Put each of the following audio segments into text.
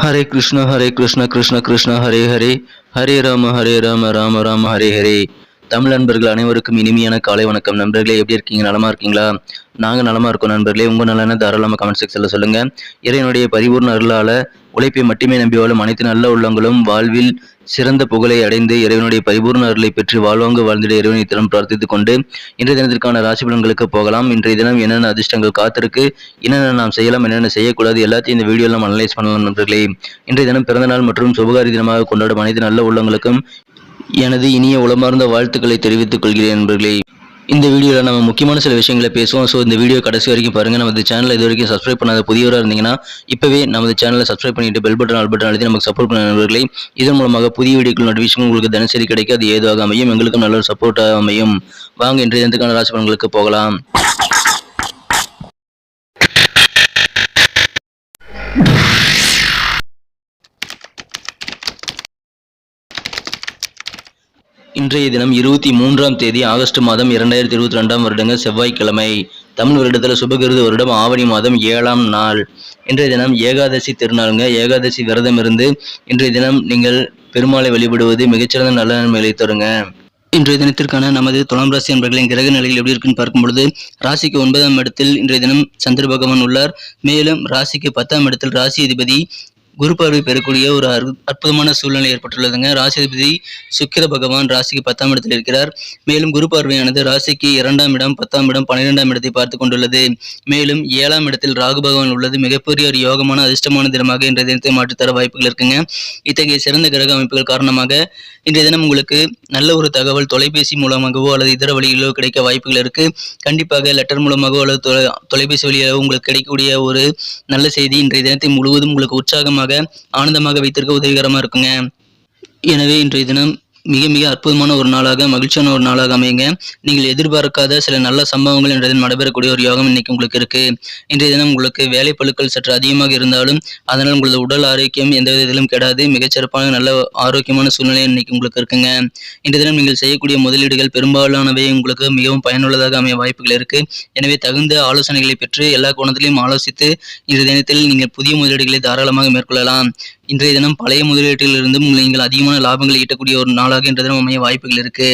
ஹரே கிருஷ்ண ஹரே கிருஷ்ண கிருஷ்ண கிருஷ்ண ஹரே ஹரே ஹரே ராம ஹரே ராம ராம ராம ஹரே ஹரே தமிழ் நண்பர்கள் அனைவருக்கும் இனிமையான காலை வணக்கம். நண்பர்களே எப்படி இருக்கீங்க? நலமா இருக்கீங்களா? நாங்கள் நலமா இருக்கோம் நண்பர்களே. உங்கள் நலன தாராளமாக கமெண்ட் செக்ஷனில் சொல்லுங்கள் இறைவனுடைய பரிபூர்ண அருளால் உழைப்பை மட்டுமே நம்பி வாழும் அனைத்து நல்ல உள்ளங்களும் வாழ்வில் சிறந்த புகழை அடைந்து இறைவனுடைய பரிபூர்ண அருளை பெற்று வாழ்வாங்க வாழ்ந்திட இறைவனை தினம் பிரார்த்தித்துக் கொண்டு இன்றைய தினத்திற்கான ராசி பலன்களுக்கு போகலாம். இன்றைய தினம் என்னென்ன அதிர்ஷ்டங்கள் காத்திருக்கு என்னென்ன நாம் செய்யலாம் என்னென்ன செய்யக்கூடாது எல்லாத்தையும் இந்த வீடியோவில் நம்ம அனலைஸ் பண்ணலாம் நண்பர்களே. இன்றைய தினம் பிறந்தநாள் மற்றும் சுபகாரி தினமாக கொண்டாடும் அனைத்து நல்ல உள்ளங்களுக்கும் எனது இனிய உளமார்ந்த வாழ்த்துக்களை தெரிவித்துக் கொள்கிறேன் நண்பர்களே. இந்த வீடியோவில் நம்ம முக்கியமான சில விஷயங்களை பேசுவோம். ஸோ இந்த வீடியோ கடைசி வரைக்கும் பாருங்கள் நமது சேனலை இது வரைக்கும் சப்ஸ்கிரைப் பண்ணாத புதியவராக இருந்தீங்கன்னா இப்போவே நமது சேனலை சப்ஸ்கிரைப் பண்ணிட்டு பெல் பட்டன் ஆல் பட்டன் அழுத்தி நமக்கு சப்போர்ட் பண்ண நண்பர்களை இதன் மூலமாக புதிய வீடியோக்கள் நோட்டிஃபிகேஷன் உங்களுக்கு தினசரி கிடைக்க அது ஏதுவாக அமையும் எங்களுக்கும் நல்ல ஒரு சப்போர்ட்டாக அமையும். வாங்க இன்றைய தினத்துக்கான ராசி பலன்களுக்கு போகலாம். இன்றைய தினம் இருபத்தி மூன்றாம் தேதி ஆகஸ்ட் மாதம் இரண்டாயிரத்தி இருபத்தி ரெண்டாம் வருடங்க செவ்வாய்க்கிழமை. தமிழ் வருடத்தில் சுபகிருது வருடம் ஆவணி மாதம் ஏழாம் நாள். இன்றைய தினம் ஏகாதசி திருநாளுங்க. ஏகாதசி விரதம் இருந்து இன்றைய தினம் நீங்கள் பெருமாளை வழிபடுவது மிகச்சிறந்த நல்ல நன்மைகளை தருங்க. இன்றைய தினத்திற்கான நமது துலாம் ராசி என்பர்களின் கிரக நிலைகள் எப்படி இருக்குன்னு பார்க்கும் பொழுது ராசிக்கு ஒன்பதாம் இடத்தில் இன்றைய தினம் சந்திர பகவான் உள்ளார். மேலும் ராசிக்கு பத்தாம் இடத்தில் ராசி அதிபதி குரு பார்வை பெறக்கூடிய ஒரு அற்புதமான சூழ்நிலை ஏற்பட்டுள்ளதுங்க. ராசிபதி சுக்கிர பகவான் ராசிக்கு பத்தாம் இடத்தில் இருக்கிறார். மேலும் குரு பார்வையானது ராசிக்கு இரண்டாம் இடம் பத்தாம் இடம் பன்னிரெண்டாம் இடத்தை பார்த்து கொண்டுள்ளது. மேலும் ஏழாம் இடத்தில் ராகு பகவான் உள்ளது. மிகப்பெரிய ஒரு யோகமான அதிர்ஷ்டமான தினமாக இன்றைய தினத்தை மாற்றித்தர வாய்ப்புகள் இருக்குங்க. இத்தகைய சிறந்த கிரக அமைப்புகள் காரணமாக இன்றைய தினம் உங்களுக்கு நல்ல ஒரு தகவல் தொலைபேசி மூலமாகவோ அல்லது இதர வழியிலோ கிடைக்க வாய்ப்புகள் இருக்கு. கண்டிப்பாக லெட்டர் மூலமாகவோ அல்லது தொலை- தொலைபேசி வழியாகவோ உங்களுக்கு கிடைக்கக்கூடிய ஒரு நல்ல செய்தி இன்றைய தினத்தை முழுவதும் உங்களுக்கு உற்சாகமாக ஆனந்தமாக வைத்திருக்க உதவிகரமாக இருக்குங்க. எனவே இன்றைய தினம் மிக மிக அற்புதமான ஒரு நாளாக மகிழ்ச்சியான ஒரு நாளாக அமையுங்க. நீங்கள் எதிர்பார்க்காத சில நல்ல சம்பவங்கள் இன்றைய தினம் நடைபெறக்கூடிய ஒரு யோகம் இன்னைக்கு உங்களுக்கு இருக்கு. இன்றைய தினம் உங்களுக்கு வேலை பழுக்கள் சற்று அதிகமாக இருந்தாலும் அதனால் உங்களது உடல் ஆரோக்கியம் எந்த விதத்திலும் கெடாது. மிகச்சிறப்பான நல்ல ஆரோக்கியமான சூழ்நிலை இன்னைக்கு உங்களுக்கு இருக்குங்க. இன்றைய தினம் நீங்கள் செய்யக்கூடிய முதலீடுகள் பெரும்பாலானவை உங்களுக்கு மிகவும் பயனுள்ளதாக அமைய வாய்ப்புகள் இருக்கு. எனவே தகுந்த ஆலோசனைகளை பெற்று எல்லா கோணத்திலையும் ஆலோசித்து இன்றைய தினத்தில் நீங்கள் புதிய முதலீடுகளை தாராளமாக மேற்கொள்ளலாம். இன்றைய தினம் பழைய முதலீட்டிலிருந்தும் நீங்கள் அதிகமான லாபங்களை ஈட்டக்கூடிய ஒரு நாளாக இன்றைய தினம் அமைய வாய்ப்புகள் இருக்கு.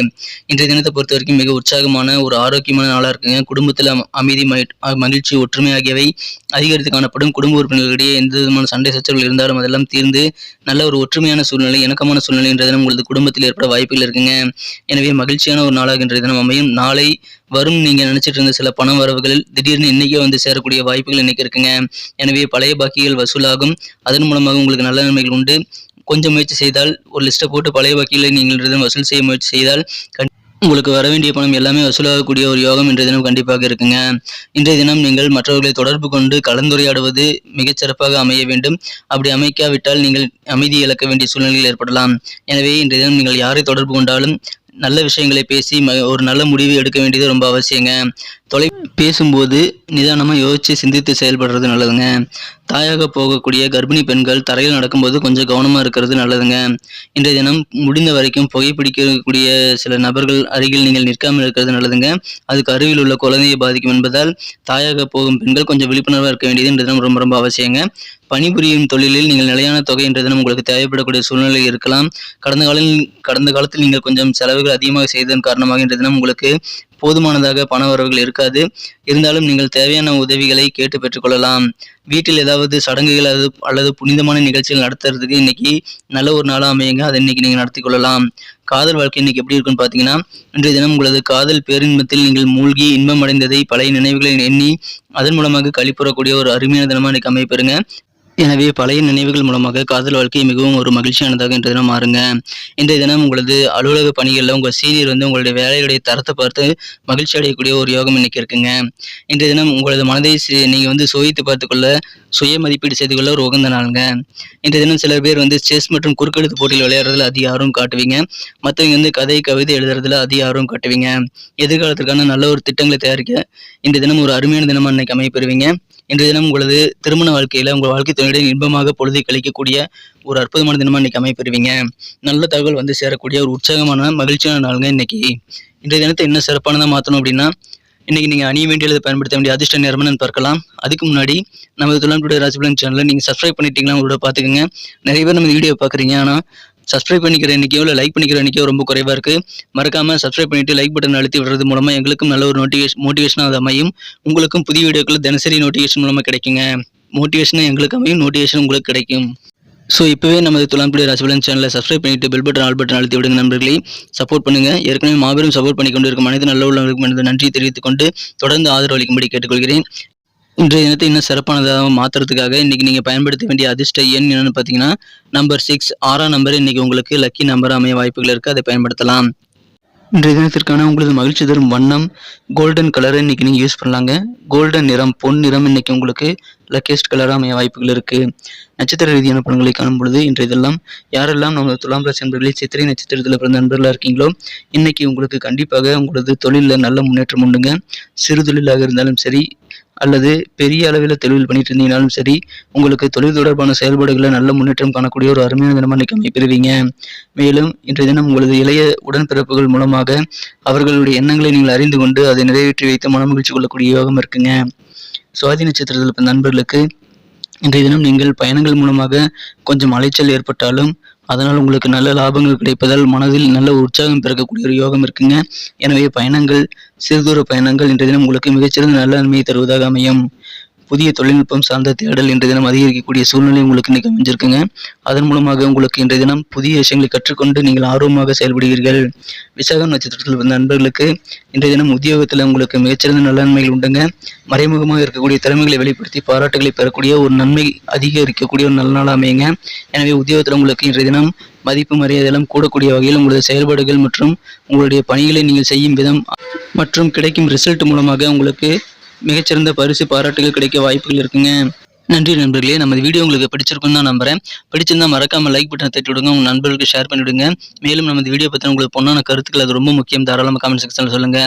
இன்றைய தினத்தை பொறுத்த வரைக்கும் மிக உற்சாகமான ஒரு ஆரோக்கியமான நாளாக இருக்குங்க. குடும்பத்தில் அமைதி மகி- மகிழ்ச்சி ஒற்றுமை ஆகியவை அதிகரித்து காணப்படும். குடும்ப உறுப்பினர்களிடையே எந்த விதமான சண்டை சச்சரவுகள் இருந்தாலும் அதெல்லாம் தீர்ந்து நல்ல ஒரு ஒற்றுமையான சூழ்நிலை இணக்கமான சூழ்நிலை இன்றைய தினம் உங்களது குடும்பத்தில் ஏற்பட வாய்ப்புகள் இருக்குங்க. எனவே மகிழ்ச்சியான ஒரு நாளாக இன்றைய தினம் அமையும். நாளை வரும். நீங்க நினைச்சிட்டு இருந்த சில பண வரவுகள் திடீர்னு இன்னைக்கே வந்து சேரக்கூடிய வாய்ப்புகள் இன்னைக்கு இருக்குங்க. எனவே பழைய பாக்கிகள் வசூலாகும். அதன் மூலமாக உங்களுக்கு நல்ல நன்மைகள் உண்டு. கொஞ்சம் முயற்சி செய்தால் ஒரு லிஸ்ட்டை போட்டு பழைய பாக்கிகளை நீங்கள் இன்றைய தினம் வசூல் செய்ய முயற்சி செய்தால் உங்களுக்கு வர வேண்டிய பணம் எல்லாமே வசூலாகக்கூடிய ஒரு யோகம் இன்றைய தினம் கண்டிப்பாக இருக்குங்க. இன்றைய தினம் நீங்கள் மற்றவர்களை தொடர்பு கொண்டு கலந்துரையாடுவது மிகச்சிறப்பாக அமைய வேண்டும். அப்படி அமைக்காவிட்டால் நீங்கள் அமைதி இழக்க வேண்டிய சூழ்நிலையில் ஏற்படலாம். எனவே இன்றைய தினம் நீங்கள் யாரை தொடர்பு கொண்டாலும் நல்ல விஷயங்களை பேசி ம- ஒரு நல்ல முடிவு எடுக்க வேண்டியது ரொம்ப அவசியங்க. தொலை பேசும்போது நிதானமாக யோசித்து சிந்தித்து செயல்படுறது நல்லதுங்க. தாயாக போகக்கூடிய கர்ப்பிணி பெண்கள் தரையில் நடக்கும்போது கொஞ்சம் கவனமாக இருக்கிறது நல்லதுங்க. இன்றைய தினம் முடிந்த வரைக்கும் புகைப்பிடிக்கக்கூடிய சில நபர்கள் அருகில் நீங்கள் நிற்காமல் இருக்கிறது நல்லதுங்க. அதுக்கு அருகில் உள்ள குழந்தையை பாதிக்கும் என்பதால் தாயாக போகும் பெண்கள் கொஞ்சம் விழிப்புணர்வாக இருக்க வேண்டியது இன்றைய தினம் ரொம்ப ரொம்ப அவசியங்க. பணிபுரியும் தொழிலில் நீங்கள் நிலையான தொகை இன்றைய தினம் உங்களுக்கு தேவைப்படக்கூடிய சூழ்நிலை இருக்கலாம். கடந்த காலம் கடந்த காலத்தில் நீங்கள் கொஞ்சம் செலவுகள் அதிகமாக செய்ததன் காரணமாக இன்றைய தினம் உங்களுக்கு போதுமானதாக பண வரவுகள் இருக்காது. இருந்தாலும் நீங்கள் தேவையான உதவிகளை கேட்டு பெற்றுக்கொள்ளலாம். வீட்டில் ஏதாவது சடங்குகள் அல்லது அல்லது புனிதமான நிகழ்ச்சிகள் நடத்துறதுக்கு இன்னைக்கு நல்ல ஒரு நாளாக அமையுங்க. அதை இன்னைக்கு நீங்கள் நடத்தி கொள்ளலாம். காதல் வாழ்க்கை இன்னைக்கு எப்படி இருக்குன்னு பார்த்தீங்கன்னா இன்றைய தினம் உங்களது காதல் பேரின்பத்தில் நீங்கள் மூழ்கி இன்பம் அடைந்ததை பழைய நினைவுகளை எண்ணி அதன் மூலமாக கழிப்புறக்கூடிய ஒரு அருமையான தினமாக இன்னைக்கு அமைப்பெறுங்க எனவே பழைய நினைவுகள் மூலமாக காதல் வாழ்க்கை மிகவும் ஒரு மகிழ்ச்சியானதாக இன்றைய தினம் மாறுங்க. இன்றைய தினம் உங்களது அலுவலக பணிகளில் உங்கள் சீனியர் வந்து உங்களுடைய வேலையுடைய தரத்தை பார்த்து மகிழ்ச்சி அடையக்கூடிய ஒரு யோகம் இன்னைக்கு இருக்குங்க. இன்றைய தினம் உங்களது மனதை நீங்கள் வந்து சோதித்து பார்த்துக்கொள்ள சுய மதிப்பீடு செய்து கொள்ள ஒரு உகந்த நாளுங்க. இன்றைய தினம் சில பேர் வந்து செஸ் மற்றும் குறுக்கெழுத்து போட்டியில் விளையாடுறதுல அதிக ஆர்வம் காட்டுவீங்க. மற்றவங்க வந்து கதை கவிதை எழுதுறதுல அதிக ஆர்வம் காட்டுவீங்க. எதிர்காலத்திற்கான நல்ல ஒரு திட்டங்களை தயாரிக்க இன்றைய தினம் ஒரு அருமையான தினமாக இன்னைக்கு அமைப்பெறுவீங்க இன்றைய தினம் உங்களது திருமண வாழ்க்கையில உங்கள் வாழ்க்கை துணையுடன் இன்பமாக பொழுதை கழிக்கக்கூடிய ஒரு அற்புதமான தினமா இன்னைக்கு அமைப்பெறுவீங்க நல்ல தகவல் வந்து சேரக்கூடிய ஒரு உற்சாகமான மகிழ்ச்சியான நாளுங்க இன்னைக்கு. இன்றைய தினத்தை என்ன சிறப்பானதாக மாற்றணும் அப்படின்னா இன்னைக்கு நீங்கள் அணிய வேண்டியதை பயன்படுத்த வேண்டிய அதிர்ஷ்ட நேரம்னு பார்க்கலாம். அதுக்கு முன்னாடி நமது துலாம் ராஜபுலன் ராசிபலன் சேனலை நீங்கள் சப்ஸ்கிரைப் பண்ணிட்டீங்களா உங்களோட பார்த்துக்கோங்க. நிறைய பேர் நம்ம வீடியோ பார்க்குறீங்க. ஆனால் சப்ஸ்கிரைப் பண்ணிக்கிற எண்ணிக்கையோ இல்லை லைக் பண்ணிக்கிற எண்ணிக்கையோ ரொம்ப குறைவாக இருக்குது மறக்காமல் சப்ஸ்கிரைப் பண்ணிட்டு லைக் பட்டன் அழுத்தி விடுறது மூலமாக எங்களுக்கும் நல்ல ஒரு நோட்டிவேஷன் மோட்டிவேஷனாக அது அமையும். உங்களுக்கும் புதிய வீடியோக்கள் தினசரி நோட்டிவேஷன் மூலமாக கிடைக்குங்க. மோட்டிவேஷனும் எங்களுக்கு அமையும் நோட்டிவேஷன் உங்களுக்கு கிடைக்கும். ஸோ இப்போவே நமது துலாம்புடி ராசிபலன் சேனலை சப்ஸ்கிரைப் பண்ணிட்டு பெல் பட்டன் ஆல் பட்டன் அழுத்தி விடுங்க நண்பர்களே. சப்போர்ட் பண்ணுங்க. ஏற்கனவே மாபெரும் சப்போர்ட் பண்ணி கொண்டு இருக்கும் அனைத்து நல்ல உள்ளவர்களுக்கும் எனது நன்றி தெரிவித்துக் கொண்டு தொடர்ந்து ஆதரவு அளிக்கும்படி கேட்டுக்கொள்கிறேன். இன்றைய தினத்தை இன்னும் சிறப்பானதாக மாற்றுறதுக்காக இன்னைக்கு நீங்கள் பயன்படுத்த வேண்டிய அதிர்ஷ்ட எண் என்னன்னு பார்த்தீங்கன்னா நம்பர் சிக்ஸ் ஆறாம் நம்பர் இன்னைக்கு உங்களுக்கு லக்கி நம்பர் அமைய வாய்ப்புகள் இருக்குது அதை பயன்படுத்தலாம். இன்றைய தினத்திற்கான உங்களது மகிழ்ச்சி தரும் வண்ணம் கோல்டன் கலர் இன்னைக்கு நீங்கள் யூஸ் பண்ணலாங்க. கோல்டன் நிறம் பொன் நிறம் இன்னைக்கு உங்களுக்கு லக்கியஸ்ட் கலராக அமைய வாய்ப்புகள் இருக்குது நட்சத்திர ரீதியான பலன்களை காணும் பொழுது இன்றைய இதெல்லாம் யாரெல்லாம் நம்ம துலாம் ராசி நண்பர்களே சித்திரை நட்சத்திரத்தில் பிறந்த நண்பர்களாக இருக்கீங்களோ இன்னைக்கு உங்களுக்கு கண்டிப்பாக உங்களது தொழிலில் நல்ல முன்னேற்றம் உண்டுங்க. சிறு தொழிலாக இருந்தாலும் சரி அல்லது பெரிய அளவில் தொழில் பண்ணிட்டு இருந்தீங்கனாலும் சரி உங்களுக்கு தொழில் தொடர்பான செயல்பாடுகளில் நல்ல முன்னேற்றம் காணக்கூடிய ஒரு அருமையான தினமாக இன்னைக்கு பெறுவீங்க. மேலும் இன்றைய தினம் உங்களது இளைய உடன்பிறப்புகள் மூலமாக அவர்களுடைய எண்ணங்களை நீங்கள் அறிந்து கொண்டு அதை நிறைவேற்றி வைத்து மனமகிழ்ச்சி கொள்ளக்கூடிய யோகம் இருக்குங்க. சுவாதி நட்சத்திரத்தில் நண்பர்களுக்கு இன்றைய தினம் நீங்கள் பயணங்கள் மூலமாக கொஞ்சம் அலைச்சல் ஏற்பட்டாலும் அதனால் உங்களுக்கு நல்ல லாபங்கள் கிடைப்பதால் மனதில் நல்ல உற்சாகம் பிறக்கக்கூடிய ஒரு யோகம் இருக்குங்க. எனவே பயணங்கள் சிறுதூர பயணங்கள் இன்றைய தினம் உங்களுக்கு மிகச்சிறந்த நல்ல நன்மையை தருவதாக அமையும். புதிய தொழில்நுட்பம் சார்ந்த தேடல் இன்றைய தினம் அதிகரிக்கக்கூடிய சூழ்நிலை உங்களுக்கு இன்னைக்கு அமைஞ்சிருக்குங்க. அதன் மூலமாக உங்களுக்கு இன்றைய தினம் புதிய விஷயங்களை கற்றுக்கொண்டு நீங்கள் ஆர்வமாக செயல்படுவீர்கள். விசாகம் நட்சத்திரத்தில் வந்த நண்பர்களுக்கு இன்றைய தினம் உத்தியோகத்தில் உங்களுக்கு மிகச்சிறந்த நலன்மைகள் உண்டுங்க. மறைமுகமாக இருக்கக்கூடிய திறமைகளை வெளிப்படுத்தி பாராட்டுகளை பெறக்கூடிய ஒரு நன்மை அதிகரிக்கக்கூடிய ஒரு நல்ல நாள் அமையுங்க. எனவே உத்தியோகத்தில் உங்களுக்கு இன்றைய தினம் மதிப்பு மரியாதையெல்லாம் கூடக்கூடிய வகையில் உங்களது செயல்பாடுகள் மற்றும் உங்களுடைய பணிகளை நீங்கள் செய்யும் விதம் மற்றும் கிடைக்கும் ரிசல்ட் மூலமாக உங்களுக்கு மிகச்சிறந்த பரிசு பாராட்டுகள் கிடைக்க வாய்ப்புகள் இருக்குங்க. நன்றி நண்பர்களே. நம்ம வீடியோ உங்களுக்கு பிடிச்சிருக்குன்னு தான் நம்புறேன். பிடிச்சிருந்தா மறக்காம லைக் பட்டனை தட்டி விடுங்க உங்க நண்பர்களுக்கு ஷேர் பண்ணிவிடுங்க. மேலும் நமது வீடியோ பற்றி உங்களுக்கு பொண்ணான கருத்துக்கள் அது ரொம்ப முக்கியம். தாராளமாக கமெண்ட் செக்ஷனில் சொல்லுங்க.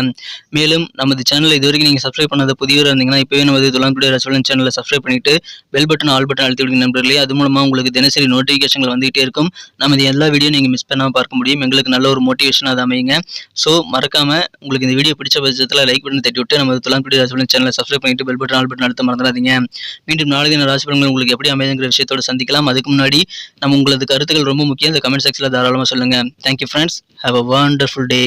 மேலும் நமது சேனலை இது வரைக்கும் நீங்கள் சப்ஸ்கிரைப் பண்ணாத புதியவராக இருந்தீங்கன்னா இப்போவே நமது துலாம்புடைய ரசோலன் சேனலை சப்ஸ்கிரைப் பண்ணிட்டு பெல் பட்டன் ஆல் பட்டன் அழுத்தி விடுங்க நண்பர்களே. அது மூலமாக உங்களுக்கு தினசரி நோட்டிஃபிகேஷன்கள் வந்துகிட்டே இருக்கும். நமது எல்லா வீடியோ நீங்கள் மிஸ் பண்ணாமல் பார்க்க முடியும். எங்களுக்கு நல்ல ஒரு மோட்டிவேஷன் அது அமையுங்க. ஸோ மறக்காம உங்களுக்கு இந்த வீடியோ பிடிச்ச பட்சத்தில் லைக் பட்டன் தட்டி விட்டு நமது துலாம்புடைய ரசோலன் சேனலை சப்ஸ்கிரைப் பண்ணிட்டு பெல் பட்டன் ஆல் பட்டன் அழுத்த மறந்துடாதீங்க. மீண்டும் நாளை தின ராசிபலன்கள் உங்களுக்கு எப்படி அமைதுங்கிற விஷயத்தோட சந்திக்கலாம். அதுக்கு முன்னாடி நம்ம உங்களது கருத்துக்கள் ரொம்ப முக்கியம். இந்த கமெண்ட் செக்ஷனில் தாராளமாக சொல்லுங்கள் thank you friends have a wonderful day